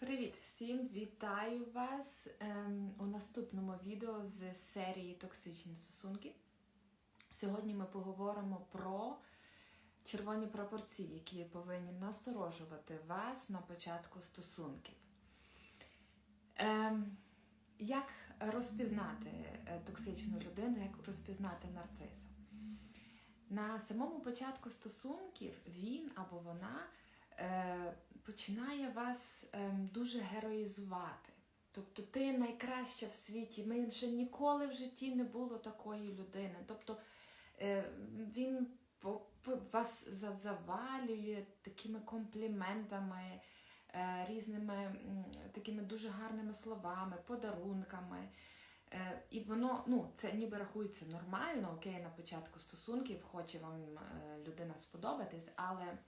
Привіт всім! Вітаю вас ем, у наступному відео з серії Токсичні стосунки. Сьогодні ми поговоримо про червоні пропорції, які повинні насторожувати вас на початку стосунків. Ем, як розпізнати е, токсичну людину, як розпізнати нарциса? На самому початку стосунків він або вона починає вас е, дуже героїзувати. Тобто ти найкраща в світі, ще ніколи в житті не було такої людини. Тобто е, він вас завалює такими компліментами, е, різними такими дуже гарними словами, подарунками. Е, І воно, ну, це ніби рахується нормально, окей, на початку стосунків хоче вам е, людина сподобатись, але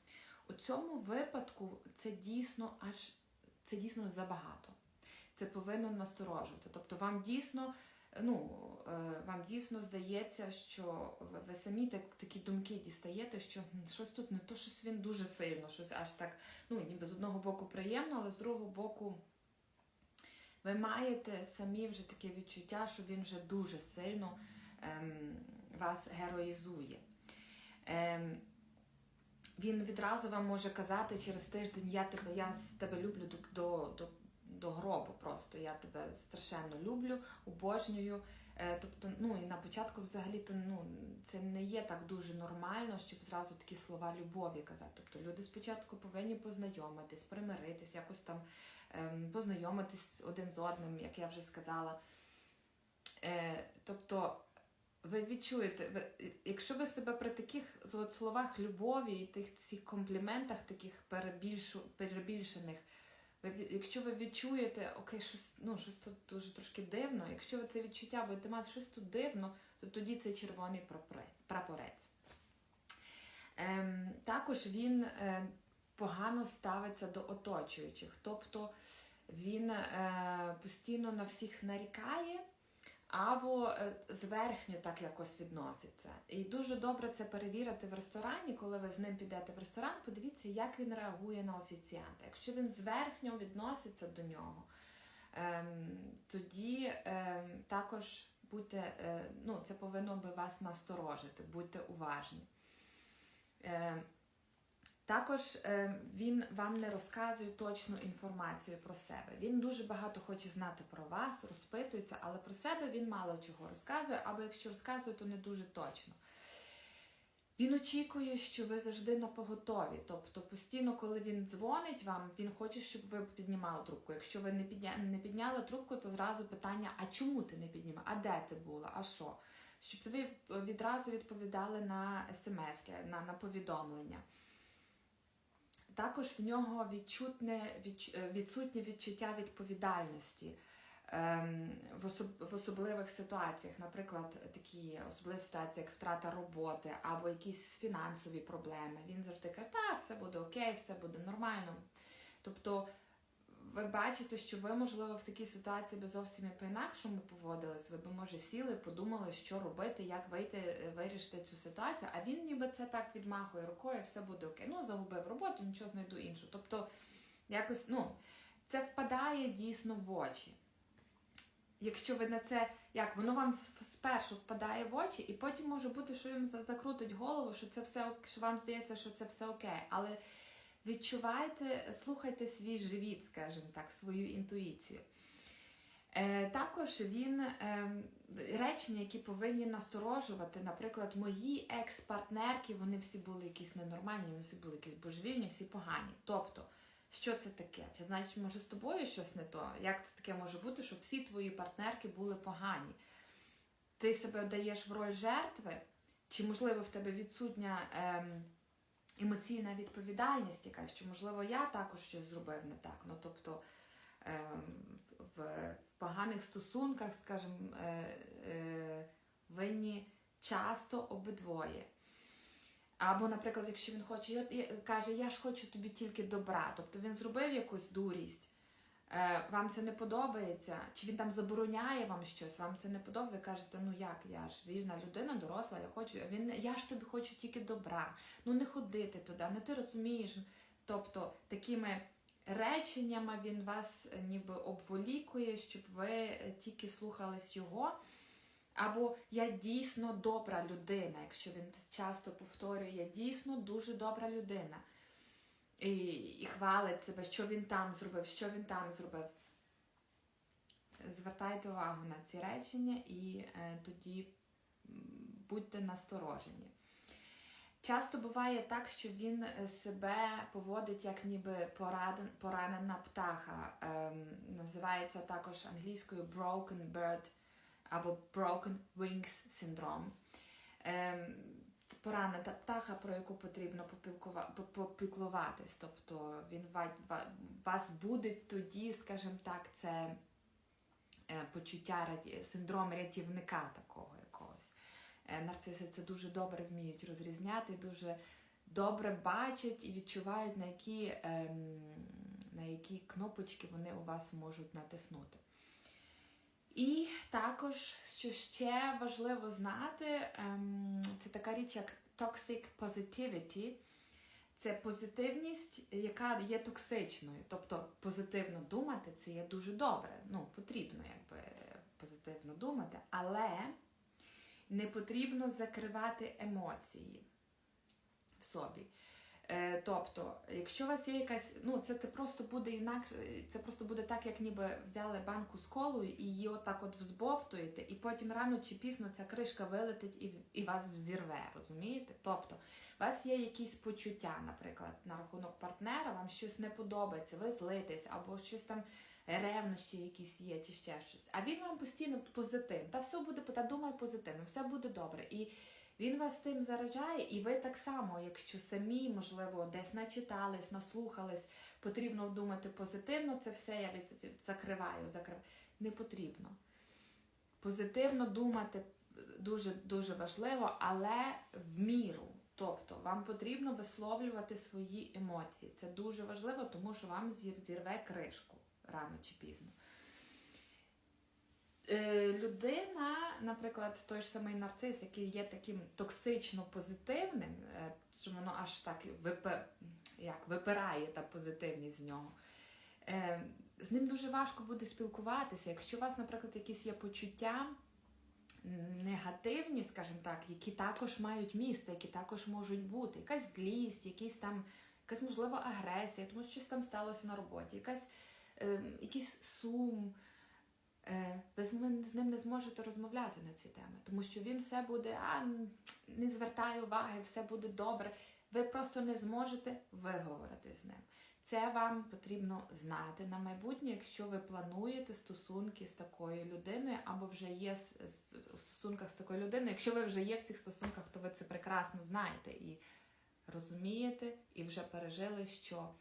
у цьому випадку це дійсно аж це дійсно забагато. Це повинно насторожувати. Тобто вам дійсно, ну, е, вам дійсно здається, що ви самі так, такі думки дістаєте, що щось тут не то, щось він дуже сильно, щось аж так, ну, ніби з одного боку приємно, але з другого боку. Ви маєте самі вже таке відчуття, що він вже дуже сильно ем, вас героїзує. Ем, він відразу вам може казати через тиждень, я тебе, я з тебе люблю до, до, до, гробу просто. Я тебе страшенно люблю, обожнюю. Е, тобто, ну і на початку взагалі то ну це не є так дуже нормально, щоб зразу такі слова любові казати. Тобто люди спочатку повинні познайомитись, примиритись, якось там ем, познайомитись один з одним, як я вже сказала. Е, тобто ви відчуєте, ви, якщо ви себе при таких от словах любові і тих всіх компліментах, таких перебільшу, перебільшених, ви, якщо ви відчуєте, окей, щось, ну, щось тут дуже трошки дивно, якщо ви це відчуття будете мати щось тут дивно, то тоді це червоний прапорець. Ем, також він е, погано ставиться до оточуючих, тобто він е, постійно на всіх нарікає або е, зверхньо так якось відноситься. І дуже добре це перевірити в ресторані, коли ви з ним підете в ресторан, подивіться, як він реагує на офіціанта. Якщо він зверхньо відноситься до нього, ем, тоді ем, також будьте, е, ну, це повинно би вас насторожити, будьте уважні. Також е, він вам не розказує точну інформацію про себе. Він дуже багато хоче знати про вас, розпитується, але про себе він мало чого розказує, або якщо розказує, то не дуже точно. Він очікує, що ви завжди на поготові. Тобто постійно, коли він дзвонить вам, він хоче, щоб ви піднімали трубку. Якщо ви не підня... не підняли трубку, то зразу питання: а чому ти не піднімав? А де ти була? А що? Щоб ви відразу відповідали на смс, на, на повідомлення. Також в нього відчутне, відч- е, відсутнє відчуття відповідальності ем, в особливих ситуаціях, наприклад, такі особливі ситуації, як втрата роботи або якісь фінансові проблеми. Він завжди каже, так, все буде окей, все буде нормально. Тобто ви бачите, що ви, можливо, в такій ситуації би зовсім по-інакшому поводились. Ви б, може, сіли, подумали, що робити, як вийти, е, вирішити цю ситуацію. А він ніби це так відмахує рукою, все буде окей. Ну, загубив роботу, нічого знайду іншу. Тобто, якось, ну, це впадає дійсно в очі. Якщо ви на це, як воно вам спершу впадає в очі, і потім може бути, що їм закрутить голову, що це все що вам здається, що це все окей. Але відчувайте, слухайте свій живіт, скажімо так, свою інтуїцію. Е, також він е, речення, які повинні насторожувати, наприклад, мої екс-партнерки, вони всі були якісь ненормальні, вони всі були якісь божевільні, всі погані. Тобто, що це таке? Це значить, може з тобою щось не то? Як це таке може бути, що всі твої партнерки були погані? Ти себе даєш в роль жертви, чи можливо в тебе відсутня ем, емоційна відповідальність, яка що можливо я також щось зробив не так. Ну тобто ем, в, поганих стосунках, скажімо, е, е, винні часто обидвоє. Або, наприклад, якщо він хоче, я- каже, я ж хочу тобі тільки добра. Тобто він зробив якусь дурість, вам це не подобається, чи він там забороняє вам щось, вам це не подобається, ви кажете, ну як, я ж вільна людина, доросла, я хочу, а він я ж тобі хочу тільки добра. Ну не ходити туди, ну ти розумієш. Тобто такими реченнями він вас е, ніби обволікує, щоб ви е, тільки слухались його. Або я дійсно добра людина, якщо він часто повторює, я дійсно дуже добра людина. І, і хвалить себе, що він там зробив, що він там зробив. Звертайте увагу на ці речення і е, тоді будьте насторожені. Часто буває так, що він е, себе поводить як ніби пораден, поранена птаха. Ем, називається також англійською broken bird або broken wings syndrome. Ем, це поранена птаха, про яку потрібно попіклуватись. Тобто він ва- ва- вас буде тоді, скажімо так, це е, почуття синдром рятівника такого якогось. Е, Нарциси це дуже добре вміють розрізняти, дуже добре бачать і відчувають, на які, ем, на які кнопочки вони у вас можуть натиснути. І також, що ще важливо знати, ем, це така річ, як toxic positivity. Це позитивність, яка є токсичною. Тобто позитивно думати це є дуже добре. Ну, потрібно якби позитивно думати, але не потрібно закривати емоції в собі. Е, тобто, якщо у вас є якась, ну це, це просто буде інакше, це просто буде так, як ніби взяли банку з колою і її отак от взбовтуєте, і потім рано чи пізно ця кришка вилетить і, і вас взірве, розумієте? Тобто, у вас є якісь почуття, наприклад, на рахунок партнера, вам щось не подобається, ви злитесь, або щось там ревнощі якісь є, чи ще щось. А він вам постійно позитив. Та все буде, та думай позитивно, все буде добре. І він вас тим заражає, і ви так само, якщо самі, можливо, десь начитались, наслухались, потрібно думати позитивно, це все я від, від- закриваю, закриваю. Не потрібно. Позитивно думати дуже дуже важливо, але в міру. Тобто вам потрібно висловлювати свої емоції. Це дуже важливо, тому що вам зірве кришку рано чи пізно. Е, людина, наприклад, той ж самий нарцис, який є таким токсично позитивним, е, що воно аж так випи, як, випирає та позитивність з нього. Е, з ним дуже важко буде спілкуватися. Якщо у вас, наприклад, якісь є почуття негативні, скажімо так, які також мають місце, які також можуть бути, якась злість, якісь там, якась можливо агресія, тому що щось там сталося на роботі, якась, е, якийсь сум. Е, ви з ним, не зможете розмовляти на ці теми, тому що він все буде, а не звертає уваги, все буде добре. Ви просто не зможете виговорити з ним. Це вам потрібно знати на майбутнє, якщо ви плануєте стосунки з такою людиною, або вже є у стосунках з такою людиною. Якщо ви вже є в цих стосунках, то ви це прекрасно знаєте і розумієте, і вже пережили, що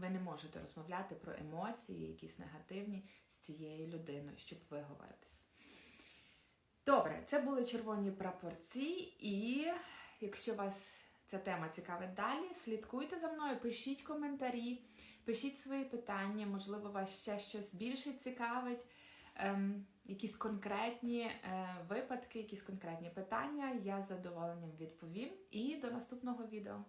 ви не можете розмовляти про емоції, якісь негативні з цією людиною, щоб виговоритись. Добре, це були червоні прапорці, і якщо вас ця тема цікавить далі, слідкуйте за мною, пишіть коментарі, пишіть свої питання, можливо, вас ще щось більше цікавить, ем, якісь конкретні е, випадки, якісь конкретні питання. Я з задоволенням відповім. І до наступного відео.